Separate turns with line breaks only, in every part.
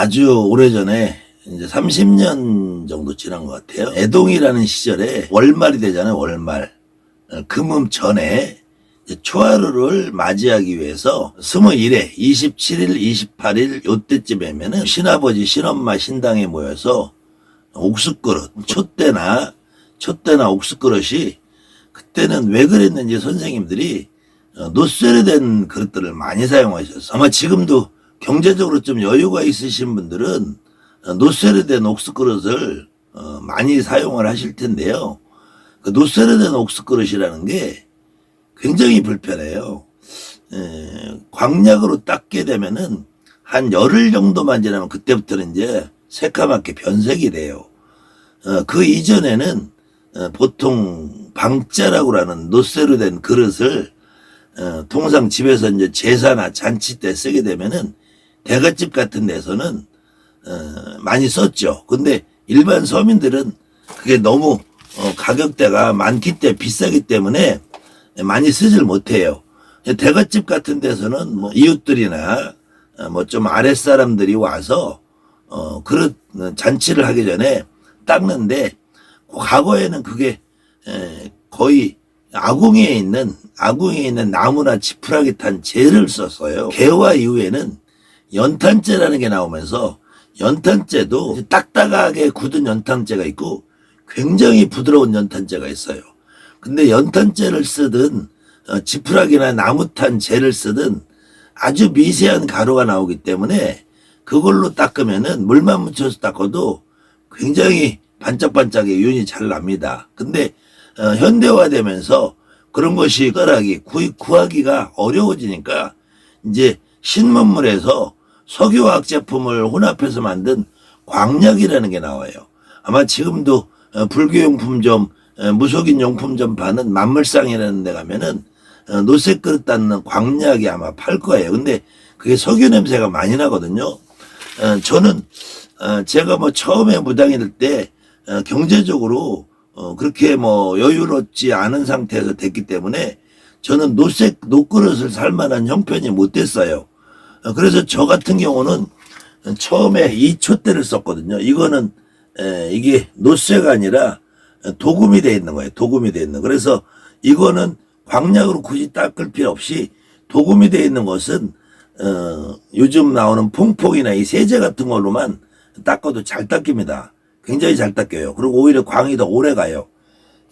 아주 오래전에 이제 30년 정도 지난 것 같아요. 애동이라는 시절에 월말이 되잖아요. 월말. 어, 금음 전에 초하루를 맞이하기 위해서 21회, 27일, 28일 요때쯤에면은 신아버지, 신엄마, 신당에 모여서 옥수그릇, 촛대나 촛대나 옥수그릇이 그때는 왜 그랬는지 선생님들이 어, 노쇠로 된 그릇들을 많이 사용하셨어요. 아마 지금도 경제적으로 좀 여유가 있으신 분들은 어, 노쇠로 된 옥수 그릇을 어, 많이 사용을 하실 텐데요. 그 노쇠로 된 옥수 그릇이라는 게 굉장히 불편해요. 에, 광약으로 닦게 되면은 한 열흘 정도만 지나면 그때부터는 이제 새까맣게 변색이 돼요. 어, 그 이전에는 어, 보통 방자라고 하는 노쇠로 된 그릇을 어, 통상 집에서 이제 제사나 잔치 때 쓰게 되면은 대갓집 같은 데서는 어, 많이 썼죠. 근데 일반 서민들은 그게 너무 어, 가격대가 많기 때문에 비싸기 때문에 많이 쓰질 못해요. 대갓집 같은 데서는 뭐 이웃들이나 뭐좀 아랫사람들이 와서 어 그릇 잔치를 하기 전에 닦는데 과거에는 그게 에, 거의 아궁이에 있는 아궁이에 있는 나무나 지푸라기 탄 재를 썼어요. 개화 이후에는 연탄재라는 게 나오면서 연탄재도 딱딱하게 굳은 연탄재가 있고 굉장히 부드러운 연탄재가 있어요. 근데 연탄재를 쓰든 어, 지푸라기나 나무탄 재를 쓰든 아주 미세한 가루가 나오기 때문에 그걸로 닦으면은 물만 묻혀서 닦아도 굉장히 반짝반짝하게 윤이 잘 납니다. 근데 어, 현대화되면서 그런 것이 구, 구하기가 어려워지니까 이제 신문물에서 석유화학 제품을 혼합해서 만든 광약이라는 게 나와요. 아마 지금도 어, 불교용품점, 어, 무속인 용품점 파는 만물상이라는 데 가면은 어, 노쇠 그릇 닦는 광약이 아마 팔 거예요. 근데 그게 석유 냄새가 많이 나거든요. 어, 저는 어, 제가 뭐 처음에 무당이 될때 어, 경제적으로 어, 그렇게 뭐 여유롭지 않은 상태에서 됐기 때문에 저는 노쇠 노그릇을 살 만한 형편이 못 됐어요. 어, 그래서 저 같은 경우는 처음에 이 촛대를 썼거든요. 이거는 에, 이게 노쇠가 아니라 도금이 돼 있는 거예요. 도금이 돼 있는. 그래서 이거는 광약으로 굳이 닦을 필요 없이 도금이 돼 있는 것은 어, 요즘 나오는 퐁퐁이나 이 세제 같은 걸로만 닦아도 잘 닦입니다. 굉장히 잘 닦여요. 그리고 오히려 광이 더 오래 가요.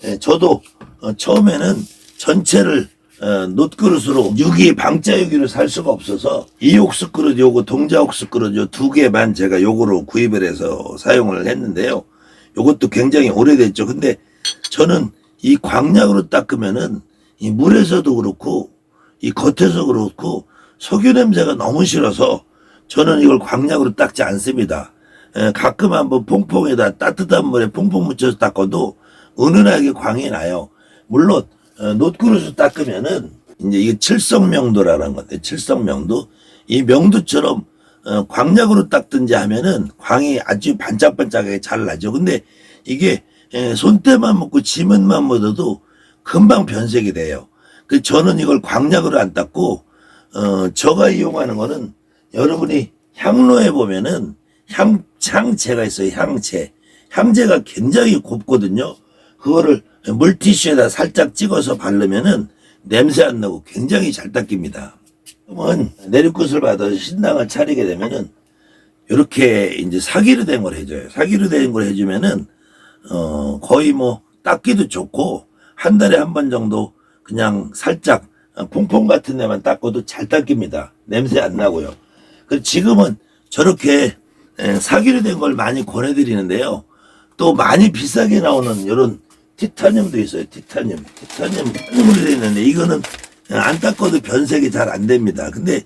예, 저도 어, 처음에는 전체를 어, 놋그릇으로 유기 방자 유기를 살 수가 없어서 이옥수 그릇 요거 동자옥수 그릇 요 두 개만 제가 요거로 구입을 해서 사용을 했는데요. 요것도 굉장히 오래됐죠. 근데 저는 이 광약으로 닦으면은 이 물에서도 그렇고 이 겉에서 그렇고 석유 냄새가 너무 싫어서 저는 이걸 광약으로 닦지 않습니다. 에, 가끔 한번 퐁퐁에다 따뜻한 물에 퐁퐁 묻혀서 닦아도 은은하게 광이 나요. 물론 어, 놋그릇을 닦으면은 이제 이게 칠성명도라는 건데 칠성명도 이 명도처럼 어, 광약으로 닦든지 하면은 광이 아주 반짝반짝하게 잘 나죠. 근데 이게 에, 손때만 묻고 지문만 묻어도 금방 변색이 돼요. 그 저는 이걸 광약으로 안 닦고 어 저가 이용하는 거는 여러분이 향로에 보면은 향 향채가 있어요. 향채. 향제가 굉장히 곱거든요. 그거를 물티슈에다 살짝 찍어서 바르면은 냄새 안 나고 굉장히 잘 닦입니다. 그러면 내리굿을 받아서 신당을 차리게 되면은 이렇게 이제 사기로 된 걸 해줘요. 사기로 된 걸 해주면은 어 거의 뭐 닦기도 좋고 한 달에 한 번 정도 그냥 살짝 퐁퐁 같은 데만 닦아도 잘 닦입니다. 냄새 안 나고요. 그 지금은 저렇게 에, 사기로 된 걸 많이 권해드리는데요. 또 많이 비싸게 나오는 이런 티타늄도 있어요. 티타늄. 티타늄, 티타늄으로 되어 있는데 이거는 안 닦아도 변색이 잘 안 됩니다. 근데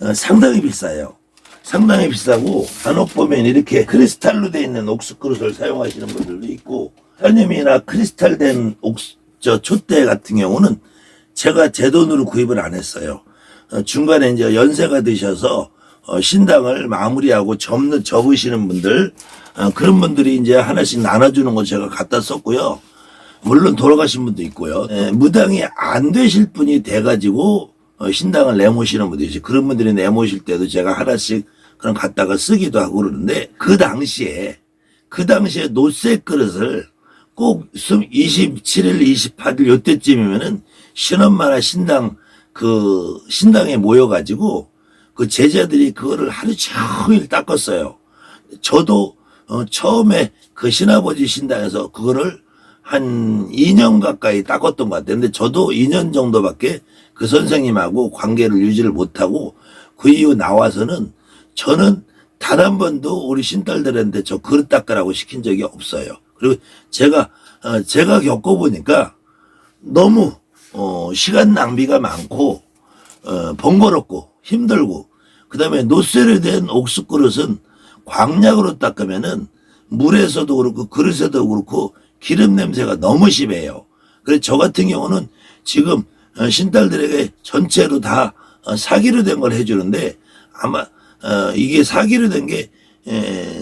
어, 상당히 비싸요. 상당히 비싸고 간혹 보면 이렇게 크리스탈로 되어 있는 옥수 그릇을 사용하시는 분들도 있고 타늄이나 크리스탈 된 옥수 저 촛대 같은 경우는 제가 제 돈으로 구입을 안 했어요. 어, 중간에 이제 연세가 드셔서 어, 신당을 마무리하고 접는 접으시는 분들 어, 그런 분들이 이제 하나씩 나눠주는 거 제가 갖다 썼고요. 물론 돌아가신 분도 있고요. 예, 무당이 안 되실 분이 돼가지고 어, 신당을 내모시는 분들이 있어요. 그런 분들이 내모실 때도 제가 하나씩 그럼 갖다가 쓰기도 하고 그러는데 그 당시에 그 당시에 노쇠 그릇을 꼭 27일, 28일 요때쯤이면은 신엄마나 신당 그 신당에 모여가지고 그 제자들이 그거를 하루 종일 닦았어요. 저도 어, 처음에 그 신아버지 신당에서 그거를 한 2년 가까이 닦았던 것 같아요. 근데 저도 2년 정도밖에 그 선생님하고 관계를 유지를 못하고 그 이후 나와서는 저는 단 한 번도 우리 신딸들한테 저 그릇 닦으라고 시킨 적이 없어요. 그리고 제가, 어, 제가 겪어보니까 너무, 어, 시간 낭비가 많고, 어, 번거롭고 힘들고, 그 다음에 노쇠로 된 옥수 그릇은 광약으로 닦으면은 물에서도 그렇고 그릇에도 그렇고 기름 냄새가 너무 심해요. 그래서 저 같은 경우는 지금 어, 신딸들에게 전체로 다 어, 사기로 된 걸 해주는데 아마 어, 이게 사기로 된 게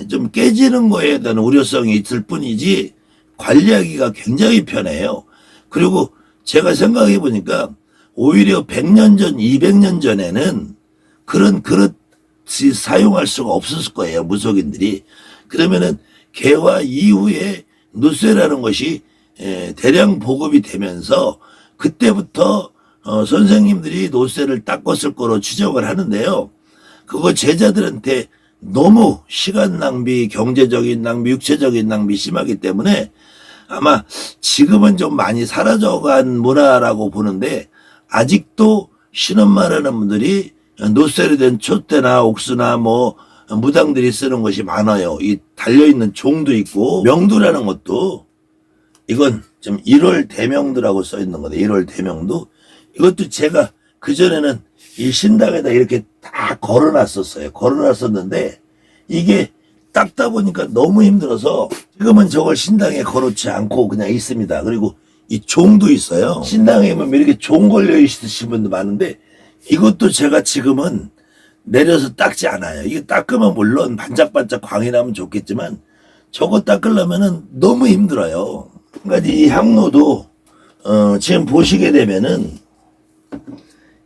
좀 깨지는 거에 대한 우려성이 있을 뿐이지 관리하기가 굉장히 편해요. 그리고 제가 생각해 보니까 오히려 100년 전, 200년 전에는 그런 그릇이 사용할 수가 없었을 거예요. 무속인들이. 그러면은 개화 이후에 누쇠라는 것이 에, 대량 보급이 되면서 그때부터 어, 선생님들이 노쇠를 닦았을 거로 추정을 하는데요. 그거 제자들한테 너무 시간 낭비, 경제적인 낭비, 육체적인 낭비 심하기 때문에 아마 지금은 좀 많이 사라져간 문화라고 보는데 아직도 신엄마라는 분들이 노쇠로 된 촛대나 옥수나 뭐 무당들이 쓰는 것이 많아요. 이 달려있는 종도 있고 명두라는 것도 이건 좀 1월 대명도라고 써 있는 거데 1월 대명도 이것도 제가 그전에는 이 신당에다 이렇게 다 걸어놨었어요. 걸어놨었는데 이게 닦다 보니까 너무 힘들어서 지금은 저걸 신당에 걸어놓지 않고 그냥 있습니다. 그리고 이 종도 있어요. 신당에 보면 이렇게 종 걸려 있으신 분도 많은데 이것도 제가 지금은 내려서 닦지 않아요. 이게 닦으면 물론 반짝반짝 광이 나면 좋겠지만 저거 닦으려면은 너무 힘들어요. 그러니까 이 향로도 어 지금 보시게 되면은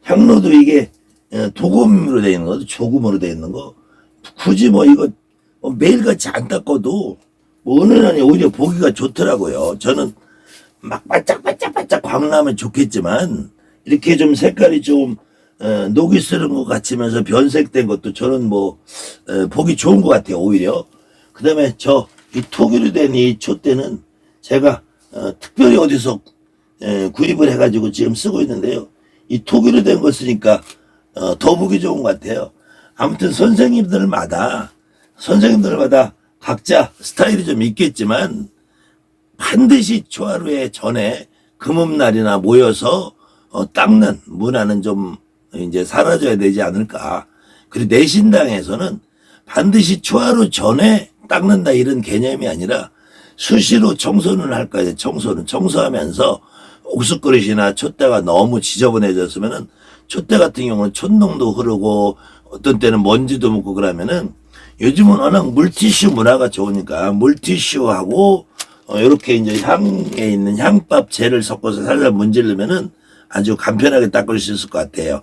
향로도 이게 어, 도금으로 되어 있는 거, 조금으로 되어 있는 거 굳이 뭐 이거 뭐 매일같이 안 닦아도 뭐 어느 날이 오히려 보기가 좋더라고요. 저는 막 반짝반짝반짝 광 나면 좋겠지만 이렇게 좀 색깔이 좀 어, 녹이 쓰는 것 같으면서 변색된 것도 저는 뭐 어, 보기 좋은 것 같아요. 오히려 그 다음에 저 이 토기로 된 이 촛대는 제가 어, 특별히 어디서 에, 구입을 해가지고 지금 쓰고 있는데요. 이 토기로 된 거 쓰니까 어, 더 보기 좋은 것 같아요. 아무튼 선생님들마다 선생님들마다 각자 스타일이 좀 있겠지만 반드시 초하루에 전에 금음날이나 모여서 어, 닦는 문화는 좀 이제 사라져야 되지 않을까. 그리고 내신당에서는 반드시 초하루 전에 닦는다 이런 개념이 아니라 수시로 청소는 할 거예요. 청소는 청소하면서 옥수그릇이나 촛대가 너무 지저분해졌으면은 촛대 같은 경우는 촛농도 흐르고 어떤 때는 먼지도 묻고 그러면은 요즘은 워낙 물티슈 문화가 좋으니까 물티슈하고 어, 이렇게 이제 향에 있는 향밥 젤을 섞어서 살살 문지르면은 아주 간편하게 닦을 수 있을 것 같아요.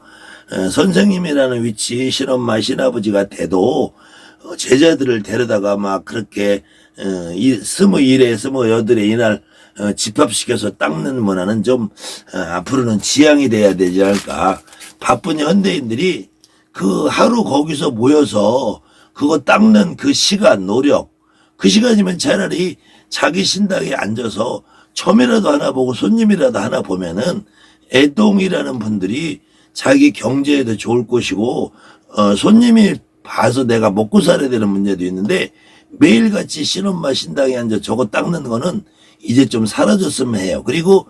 어, 선생님이라는 위치 신엄마 신아버지가 돼도 어, 제자들을 데려다가 막 그렇게 어, 이 스무 일에 스무 여덟에 이날 어, 집합시켜서 닦는 문화는 좀 어, 앞으로는 지양이 돼야 되지 않을까. 바쁜 현대인들이 그 하루 거기서 모여서 그거 닦는 그 시간 노력 그 시간이면 차라리 자기 신당에 앉아서 점이라도 하나 보고 손님이라도 하나 보면은 애동이라는 분들이 자기 경제에도 좋을 것이고 어, 손님이 봐서 내가 먹고 살아야 되는 문제도 있는데 매일같이 신엄마 신당에 앉아 저거 닦는 거는 이제 좀 사라졌으면 해요. 그리고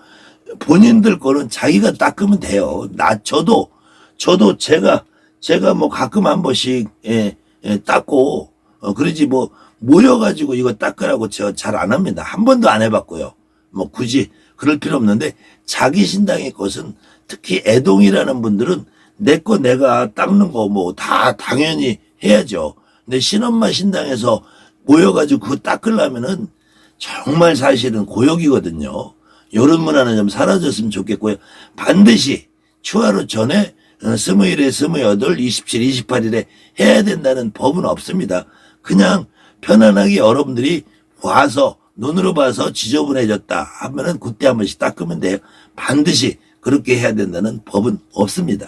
본인들 거는 자기가 닦으면 돼요. 나 저도 저도 제가 제가 뭐 가끔 한 번씩 예, 예, 닦고 어, 그러지 뭐 모여가지고 이거 닦으라고 제가 잘 안 합니다. 한 번도 안 해봤고요. 뭐 굳이 그럴 필요 없는데 자기 신당의 것은 특히 애동이라는 분들은 내 거 내가 닦는 거 뭐 다 당연히 해야죠. 근데 신엄마 신당에서 모여가지고 그거 닦으려면은 정말 사실은 고역이거든요. 이런 문화는 좀 사라졌으면 좋겠고요. 반드시 추하루 전에 어, 스무일에 스무여덟, 이십칠, 이십팔일에 해야 된다는 법은 없습니다. 그냥 편안하게 여러분들이 와서 눈으로 봐서 지저분해졌다 하면은 그때 한 번씩 닦으면 돼요. 반드시 그렇게 해야 된다는 법은 없습니다.